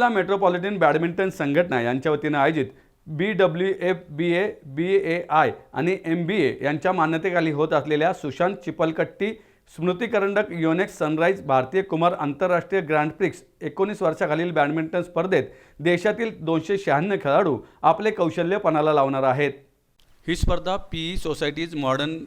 जिल्हा metropolitan badminton संघटना यांच्या वतीनं आयोजित B W F B A B A I आणि एम बी ए यांच्या मान्यतेखाली होत असलेल्या सुशांत चिपलकट्टी स्मृती करंडक योनेक्स सनराईज भारतीय कुमार आंतरराष्ट्रीय ग्रँड प्रिक्स एकोणीस वर्षाखालील बॅडमिंटन स्पर्धेत देशातील दोनशे शहाण्णव खेळाडू आपले कौशल्य पणाला लावणार आहेत. ही स्पर्धा P E societies modern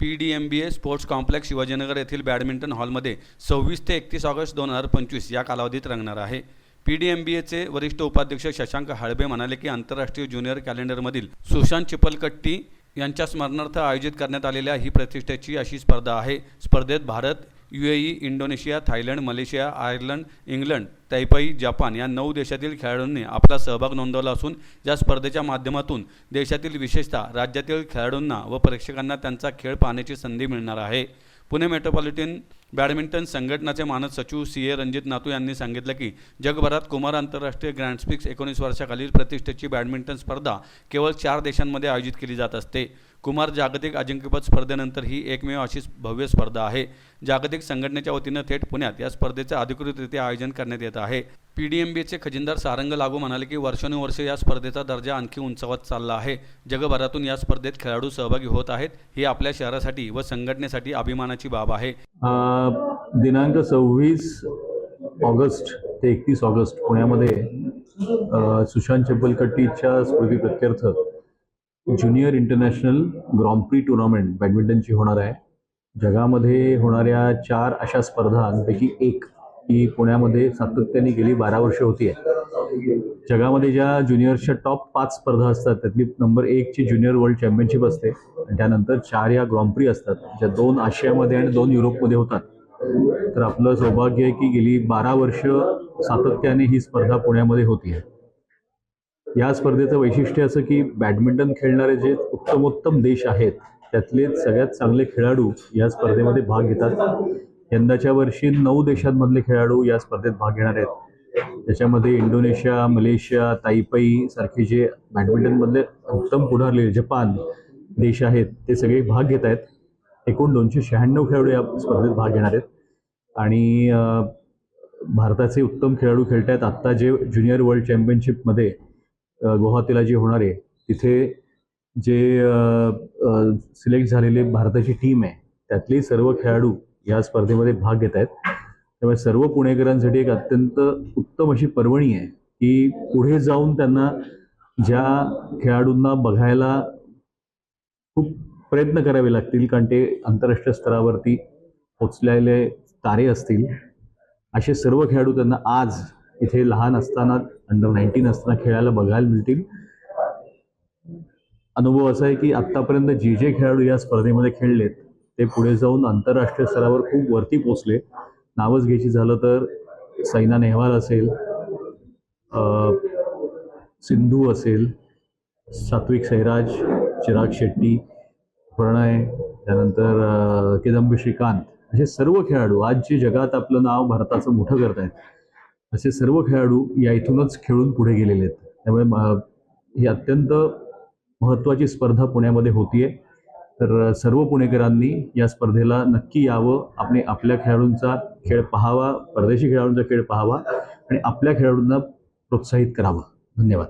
P D M B A sports complex Shivajinagar येथील बॅडमिंटन हॉलमध्ये सव्वीस ते एकतीस ऑगस्ट दोन हजार पंचवीस या कालावधीत रंगणार आहे. पी डी एम बी एचे वरिष्ठ उपाध्यक्ष शशांक हळबे म्हणाले की आंतरराष्ट्रीय ज्युनियर कॅलेंडरमधील सुशांत चिपलकट्टी यांच्या स्मरणार्थ आयोजित करण्यात आलेल्या ही प्रतिष्ठेची अशी स्पर्धा आहे. स्पर्धेत Bharat U A E Indonesia Thailand Malaysia Ireland England Taipei Japan या नऊ देशातील खेळाडूंनी आपला सहभाग नोंदवला असून या स्पर्धेच्या माध्यमातून देशातील विशेषतः राज्यातील खेळाडूंना व प्रेक्षकांना त्यांचा खेळ पाहण्याची संधी मिळणार आहे. पुणे मेट्रोपॉलिटन बॅडमिंटन संघटनाचे मानद सचिव सी ए रणजित नातू यांनी सांगितलं की जगभरात कुमार आंतरराष्ट्रीय ग्रँडस्पिक्स एकोणीस वर्षाखालील प्रतिष्ठेची बॅडमिंटन स्पर्धा केवळ चार देशांमध्ये आयोजित केली जात असते. कुमार जागतिक अजिंक्यपद स्पर्धेनंतर ही एकमेव अशी भव्य स्पर्धा आहे. जागतिक संघटनेच्या वतीनं थेट पुण्यात या स्पर्धेचे अधिकृतरित्या आयोजन करण्यात येत आहे. पी डी एम बीचे खजिनदार सारंग लागू म्हणाले की वर्षानुवर्षे या स्पर्धेचा दर्जा आणखी उंचावत चालला आहे. जगभरातून या स्पर्धेत खेळाडू सहभागी होत आहेत ही आपल्या शहरासाठी व संघटनेसाठी अभिमानाची बाब आहे. दिनांक सव्वीस ऑगस्ट ते एकतीस ऑगस्ट पुण्यामध्ये Sushant Sushant Smriti प्रत्यर्थ junior international grand prix tournament बॅडमिंटनची होणार आहे. जगामध्ये होणाऱ्या चार अशा स्पर्धांपैकी एक ही पुण्यामध्ये सातत्याने गेली बारा वर्ष होती. आहे जगामध्ये ज्या ज्युनियर्सच्या टॉप पाच स्पर्धा असतात त्यातली नंबर एकची ज्युनियर वर्ल्ड चॅम्पियनशिप असते आणि त्यानंतर चार या ग्रॉम्प्री असतात ज्या दोन आशियामध्ये आणि दोन युरोपमध्ये होतात. तर आपलं सौभाग्य आहे की गेली बारा वर्ष सातत्याने ही स्पर्धा पुण्यामध्ये होती आहे या स्पर्धेचं वैशिष्ट्य असं की बॅडमिंटन खेळणारे जे उत्तमोत्तम देश आहेत त्यातले सगळ्यात चांगले खेळाडू या स्पर्धेमध्ये भाग घेतात. यंदाच्या वर्षी नऊ देशांमधले खेळाडू या स्पर्धेत भाग घेणार आहेत. त्याच्यामध्ये इंडोनेशिया मलेशिया ताईपई सारखे जे बॅडमिंटनमधले उत्तम पुढारलेले जपान देश आहेत ते सगळे भाग घेत आहेत. एकूण दोनशे शहाण्णव खेळाडू या स्पर्धेत भाग घेणार आहेत. आणि भारताचे उत्तम खेळाडू खेळत आहेत आत्ता जे ज्युनियर वर्ल्ड चॅम्पियनशिपमध्ये गुवाहाटीला जे होणार आहे तिथे जे सिलेक्ट झालेले भारताची टीम आहे त्यातले सर्व खेळाडू या स्पर्धेमध्ये भाग घेत आहेत. त्यामुळे सर्व पुणेकरांसाठी एक अत्यंत उत्तम अशी पर्वणी आहे की पुढे जाऊन त्यांना ज्या खेळाडूंना बघायला खूप प्रयत्न करावे लागतील कारण ते आंतरराष्ट्रीय स्तरावरती पोचलेले तारे असतील असे सर्व खेळाडू त्यांना आज इथे लहान असताना अंडर नाईन्टीन असताना खेळायला बघायला मिळतील. अनुभव असा आहे की आत्तापर्यंत जे जे खेळाडू या स्पर्धेमध्ये खेळलेत ते पुढे जाऊन आंतरराष्ट्रीय स्तरावर खूप वरती पोचले नावच घ्यायची झालं तर सैना नेहवाल असेल सिंधू असेल सात्विक सैराज चिराग शेट्टी प्रणय त्यानंतर किदंबी श्रीकांत. असे सर्व खेळाडू आज जे जगात आपलं नाव भारताचं मोठं करत आहेत असे सर्व खेळाडू या इथूनच खेळून पुढे गेलेले आहेत. त्यामुळे म- ही अत्यंत महत्त्वाची स्पर्धा पुण्यामध्ये होतीये. तर सर्व पुणेकरांनी या स्पर्धेला नक्की यावं. आपले आपल्या खेळाडूंचा खेळ पाहावा परदेशी खेळाडूंचा खेळ पाहावा आणि आपल्या खेळाडूंना प्रोत्साहित करावं. धन्यवाद.